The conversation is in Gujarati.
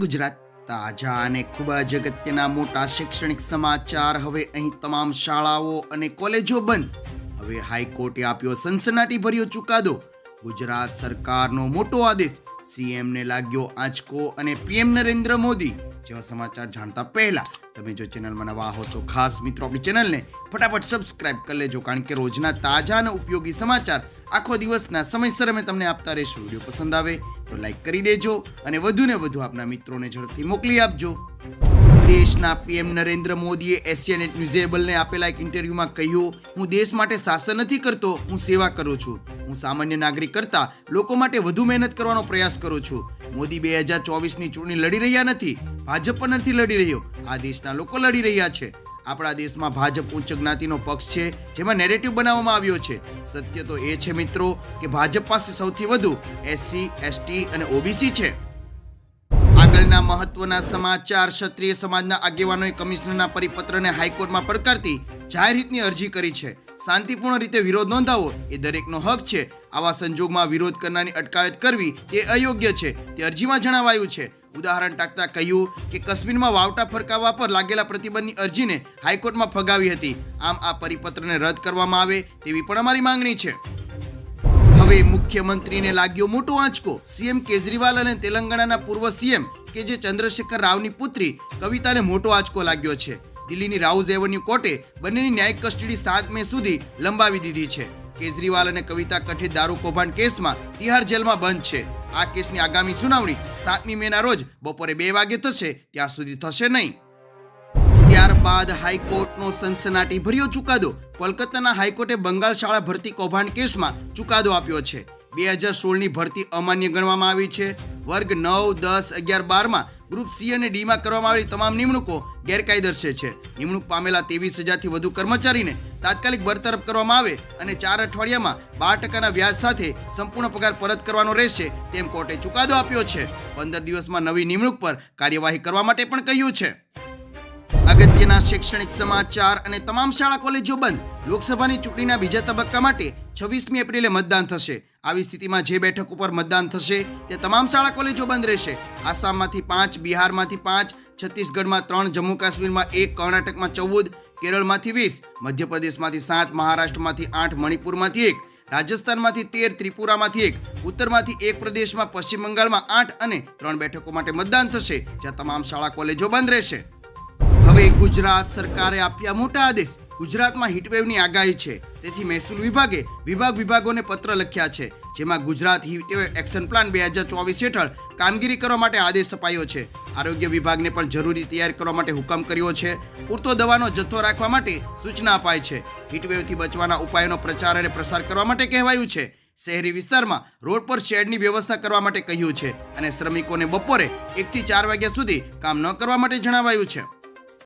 ગુજરાત. તાજા અને ખૂબ જ અગત્યના મોટા શૈક્ષણિક સમાચાર હવે અહીં તમામ શાળાઓ અને કોલેજો બંધ. હવે હાઈકોર્ટે આપ્યો સનસનાટી ભર્યો ચુકાદો. ગુજરાત સરકારનો મોટો આદેશ. સીએમને લાગ્યો આંચકો અને પીએમ નરેન્દ્ર મોદી. જેવા સમાચાર જાણતા પહેલા તમે જો ચેનલમાં નવા હો તો ખાસ મિત્રો આપણી ચેનલને ફટાફટ સબસ્ક્રાઇબ કરી લેજો, કારણ કે રોજના તાજા અને ઉપયોગી સમાચાર આખો દિવસના સમયસર અમે તમને આપતા રહીશું. વીડિયો પસંદ આવે તો લાઈક કરી દેજો અને વધુને વધુ આપના મિત્રોને ઝડપથી મોકલી આપજો. દેશના પીએમ નરેન્દ્ર મોદીએ એશિયાનેટ ન્યૂઝેબલને આપેલા એક ઇન્ટરવ્યુમાં કહ્યું, હું દેશ માટે શાસન નથી કરતો, હું સેવા કરું છું. હું સામાન્ય નાગરિક કરતા લોકો માટે વધુ મહેનત કરવાનો પ્રયાસ કરું છું. મોદી બે હજાર ચોવીસની ચૂંટણી લડી રહ્યા નથી. ભાજપ પણ નથી લડી રહ્યો. આ દેશના લોકો લડી રહ્યા છે. આપણા દેશમાં ભાજપ ઉચ્ચ જ્ઞાતિનો પક્ષ છે, જેમાં નેરેટિવ બનાવવામાં આવ્યો છે. સત્ય તો એ છે મિત્રો કે ભાજપ પાસે સૌથી વધુ એસસી એસટી અને ઓબીસી છે. આગળના મહત્વના સમાચાર, ક્ષત્રિય સમાજના આગેવાનોએ કમિશનરના પરિપત્રને હાઈકોર્ટમાં પડકારતી જાહેર હિતની અરજી કરી છે. શાંતિપૂર્ણ રીતે વિરોધ નોંધાવો એ દરેકનો હક છે. આવા સંજોગમાં વિરોધ કરનારની અટકાયત કરવી તે અયોગ્ય છે, તે અરજીમાં જણાવાયું છે. ઉદાહરણ ટાકતા કહ્યું કે કાશ્મીરમાં વાવટા ફરકાવવા પર લાગેલા પ્રતિબંધની અરજીને હાઈકોર્ટમાં ફગાવી હતી. આમ આ પરિપત્રને રદ કરવામાં આવે તેવી પણ અમારી માંગણી છે. હવે મુખ્યમંત્રીને લાગ્યો મોટો આંચકો. સીએમ કેજરીવાલ અને તેલંગાણાના પૂર્વ સીએમ કે જે ચંદ્રશેખર રાવની પુત્રી કવિતાને મોટો આંચકો લાગ્યો છે. દિલ્હીની રાઉઝ એવન્યુ કોર્ટે બંનેની ન્યાયિક કસ્ટડી સાત મે સુધી લંબાવી દીધી છે. કેજરીવાલ અને કવિતા કઠિત દારૂ કૌભાંડ કેસમાં તિહાર જેલમાં બંધ છે. આ કેસની આગામી સુનાવણી સાતમી મેના રોજ બપોરે બે વાગે થશે, ત્યાં સુધી થશે નહીં. ત્યારબાદ હાઈકોર્ટનો સનસનાટી ભર્યો ચુકાદો. કોલકાતાના હાઈકોર્ટે બંગાળ શાળા ભરતી કૌભાંડ કેસમાં ચુકાદો આપ્યો છે. બે હજાર સોળની ભરતી અમાન્ય ગણવામાં આવી છે. વર્ગ નવ, દસ, અગિયાર, બારમાં ગ્રુપ સી અને ડીમાં કરવામાં આવેલી તમામ નિમણૂકો ગેરકાયદેસર છે. નિમણૂક પામેલા ત્રેવીસ હજારથી વધુ કર્મચારીને તાત્કાલિક બરતરફ કરવામાં આવે અને ચાર અઠવાડિયામાં બાર ટકાના વ્યાજ સાથે સંપૂર્ણ પગાર પરત કરવાનો રહેશે તેમ કોર્ટે ચુકાદો આપ્યો છે. પંદર દિવસમાં નવી નિમણૂક પર કાર્યવાહી કરવા માટે પણ કહ્યું છે. અગત્યના શૈક્ષણિક સમાચાર અને તમામ શાળા કોલેજો બંધ. લોકસભાની ચૂંટણીના બીજા તબક્કા માટે છવ્વીસમી એપ્રિલે મતદાન થશે. આવી સ્થિતિમાં જે બેઠક ઉપર મતદાન થશે તે તમામ શાળા કોલેજો બંધ રહેશે. આસામમાંથી પાંચ, બિહારમાંથી પાંચ, છત્તીસગઢમાં ત્રણ જમ્મુ કાશ્મીરમાં એક, કર્ણાટકમાં ચૌદ, કેરળમાંથી વીસ, મધ્યપ્રદેશમાંથી સાત, મહારાષ્ટ્રમાંથી આઠ, મણિપુરમાંથી એક, રાજસ્થાનમાંથી તેર, ત્રિપુરામાંથી એક, ઉત્તરમાંથી એક પ્રદેશમાં, પશ્ચિમ બંગાળમાં આઠ અને ત્રણ બેઠકો માટે મતદાન થશે, જ્યાં તમામ શાળા કોલેજો બંધ રહેશે. હવે ગુજરાત સરકારે આપ્યા મોટા આદેશ. ગુજરાતમાં હીટવેવની આગાહી છે. તેથી મહેસૂલ વિભાગે વિભાગ વિભાગોને પત્ર લખ્યા છે, જેમાં ગુજરાત હીટવેવ એક્શન પ્લાન બે હજાર ચોવીસ હેઠળ કામગીરી કરવા માટે આદેશ અપાયો છે. આરોગ્ય વિભાગને પણ જરૂરી તૈયાર કરવા માટે હુકમ કર્યો છે. પૂરતો દવાનો જથ્થો રાખવા માટે સૂચના અપાય છે. હીટવેવથી બચવાના ઉપાયોનો પ્રચાર અને પ્રસાર કરવા માટે કહેવાયું છે. શહેરી વિસ્તારમાં રોડ પર શેડની વ્યવસ્થા કરવા માટે કહ્યું છે અને શ્રમિકોને બપોરે એકથી ચાર વાગ્યા સુધી કામ ન કરવા માટે જણાવાયું છે.